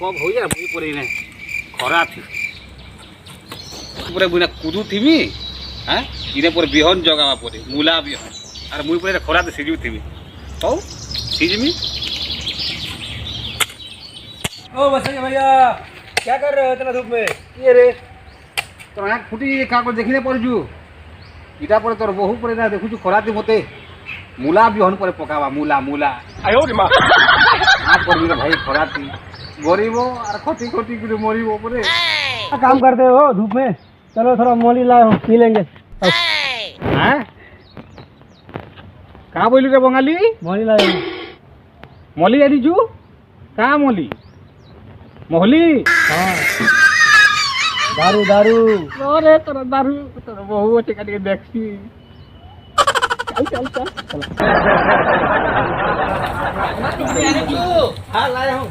Cup ହଉଛେ ମୁଇଁ ପରେ ଇନେ बुना कूदू थी हाँ କୁଦୁଥିମି ହାଁ बिहन जगवा ବିହନ मूला बिहन आर मुई ଆର୍ खरा ପରେ ଖରାରେ थी ହଉ ସିଝମି ओ बसंत भैया क्या कर रहे हो इतना धूप में ये रे तो आँख फुटी का को देखने पड़जु इटा पर तोर बहु पड़े ना देखु खरा थी मते मुला बिहन पर पकावा मूला मूला आयो रे माँ हाथ पर भाई खरा थी काम करते हो धूप में चलो थोड़ा मोली लाओ पी लेंगे कहाँ बोलू रे बंगाली मोली लाओ मोली आदि जू कहाँ मोली मोहली हाँ दारू दारू अरे तोरा दारू तोरा बहु अटे काटे देखसी चल चल चल चल हाँ लाया हूँ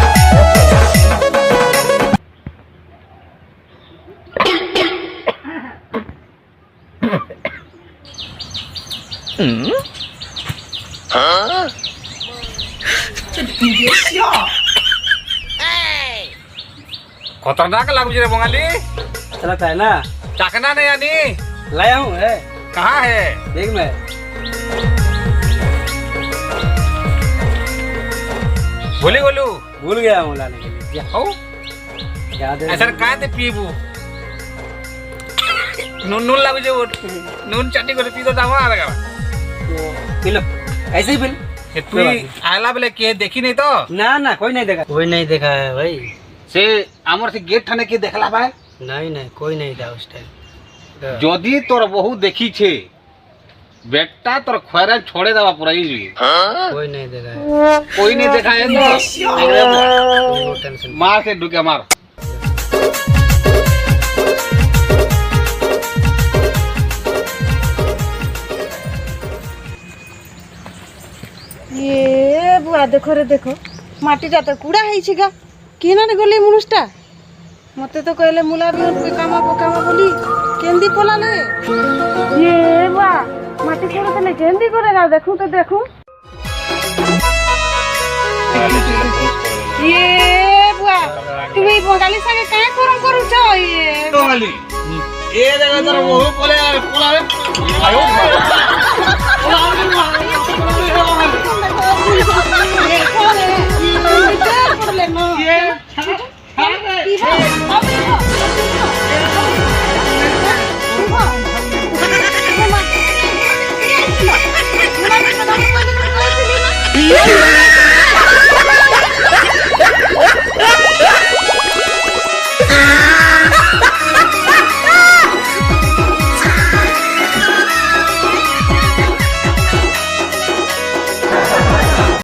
খতরনাক লাগুছে রে বঙালি चलाता है ना চাকনা নেই আনি लाया हूँ है कहाँ है देख मैं भूली बोलू भूल गया हूँ लाने के लिए क्या हो याद है ऐसा काहे ते पीबू নুন নুন লাগুছে ওর নুন চাটি করে পি তো দাম আর গা तो पी लो ऐसे ही पी लो তুই আইলা বেলে কে দেখি নাই তো ना ना कोई नहीं देखा कोई नहीं देखा है भाई সে আমার সে গেট ঠানে কে দেখলা ভাই नहीं नहीं कोई नहीं था उस टाइम যদি তোর বহু দেখিছে বেটা তোর খয়রা ছড়ে দেওয়া পড়াই कोई नहीं देखा है कोई नहीं देखा है तो नो टेंशन ଇଏ ବୁଆ ଦେଖରେ ଦେଖ ମାଟିଟା ତ କୁଡ଼ା ହେଇଛି ଗା କିନାରେ ଗଲି ମନୁଷଟା ମୋତେ ତ କହିଲେ ମୁଲା ବି କାମ ପକାମ ବୋଲି କେମିତି ପଲାଲେ ଇଏ ବୁଆ ମାଟି କୁଡ଼ା ଦେଲେ କେମିତି କରେ ନା ଦେଖୁ ତ ଦେଖୁ ଇଏ ବୁଆ তুমি বঙালি সাথে কাই করম করুছ ইয়ে বঙালি এ দেখো তোর বহু পলে পলাবে আয়ো Yeah.